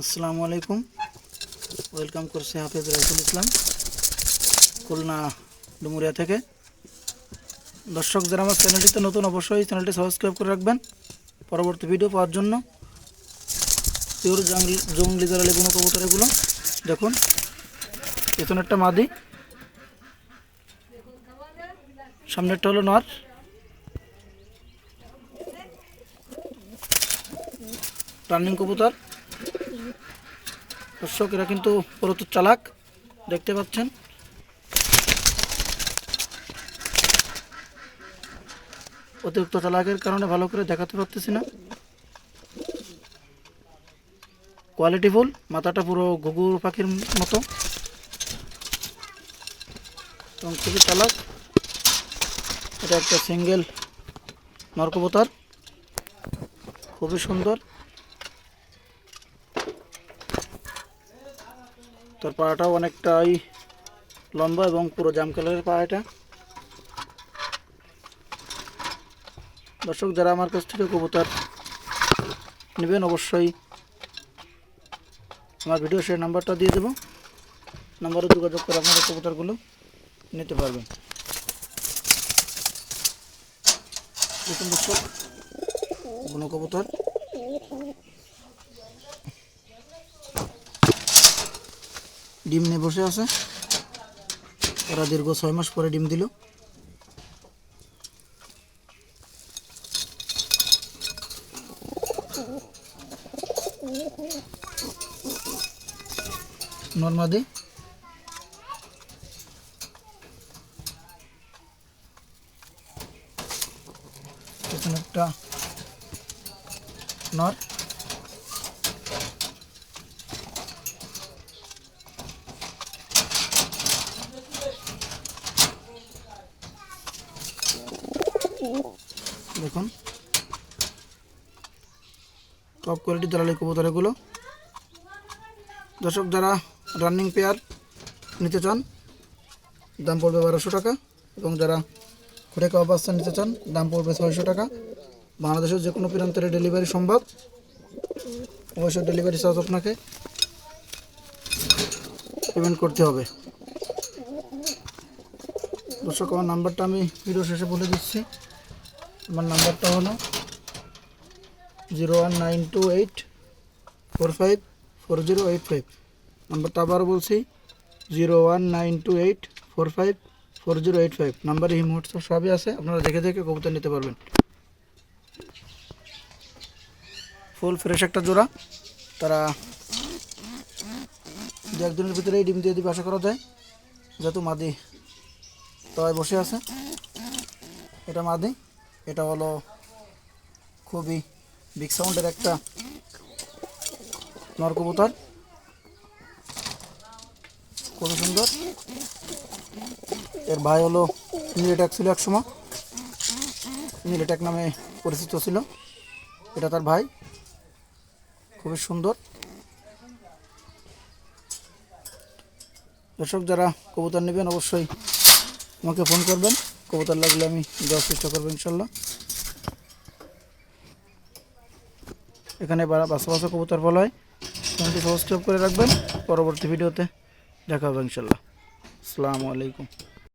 আসসালামু আলাইকুম। ওয়েলকাম করছি হাফেজ রাইফুল ইসলাম, খুলনা, ডুমুরিয়া থেকে। দর্শক, যারা আমার চ্যানেলটিতে নতুন, অবশ্যই চ্যানেলটি সাবস্ক্রাইব করে রাখবেন পরবর্তী ভিডিও পাওয়ার জন্য। পিওর জঙ্গলি জঙ্গলি যারা লেগুনো কবুতর এগুলো, দেখুন, পেছনে একটা মাদি। সামনেরটা হলো নর। রানিং কবুতর। দর্শক এরা কিন্তু প্রচুর চালাক, দেখতে পাচ্ছেন। অতিরিক্ত চালাকের কারণে ভালো করে দেখাতে পারতেছি না। কোয়ালিটি ফুল মাথাটা পুরো ঘুঘুর পাখির মতো। এবং খুবই চালাক। এটা একটা সিঙ্গেল নরকবতার। খুবই সুন্দর। তার পাড়াটাও অনেকটাই লম্বা এবং পুরো জাম কালারের পাড়াটা। দর্শক, যারা আমার কাছ থেকে কবুতর নেবেন, অবশ্যই আমার ভিডিও সেই নাম্বারটা দিয়ে দেবো। নাম্বারে যোগাযোগ করে আপনারা কবুতরগুলো নিতে পারবেন। দর্শক, কোনো কবুতর ডিম নিয়ে বসে আছে। ওরা দীর্ঘ ছয় মাস পরে ডিম দিল। নর্মাদি। একটা নর। দেখুন। টপ কোয়ালিটির দালালি কবুতর এগুলো দর্শক, যারা রানিং পেয়ার নিতে চান, দাম পড়বে বারোশো টাকা এবং যারা খুঁড়ে কাবা বাচ্চা নিতে চান, দাম পড়বে ছয়শো টাকা। বাংলাদেশের যে কোনো প্রান্তরে ডেলিভারি সম্ভব। অবশ্যই ডেলিভারি চার্জ আপনাকে পেমেন্ট করতে হবে। দর্শক, আমার নাম্বারটা আমি ভিডিও শেষে বলে দিচ্ছি। আমার নাম্বারটা হলো zero one nine two eight four five four zero eight five. নাম্বারটা আবার বলছি, zero one nine two eight four five four zero eight five. নাম্বারে হিম হোয়াটসঅ্যাপ সবই আছে, আপনারা দেখে দেখে কবুতর নিতে পারবেন। ফুল ফ্রেশ একটা জোড়া, তারা দু একদিনের ভিতরেই ডিম দিয়ে দিবে, আশা করা যায়। যেহেতু মাদি তলায় বসে আছে, এটা মাদি। এটা হলো খুবই বিগ সাউন্ডের একটা নরকবুতর খুবই সুন্দর। এর ভাই হলো নীলট্যাক ছিল এক সময়। নীলট্যাক নামে পরিচিত ছিল। এটা তার ভাই। খুবই সুন্দর। দর্শক, যারা কবুতর নেবেন, অবশ্যই আমাকে ফোন করবেন। কবুতর লাগলে আমি দেওয়ার চেষ্টা করব ইনশাল্লাহ। এখানে বাসা বাসা কবুতর বলা হয়। চ্যানেলটি সাবস্ক্রাইব করে রাখবেন। পরবর্তী ভিডিওতে দেখা হবে ইনশাল্লাহ। আসসালামু আলাইকুম।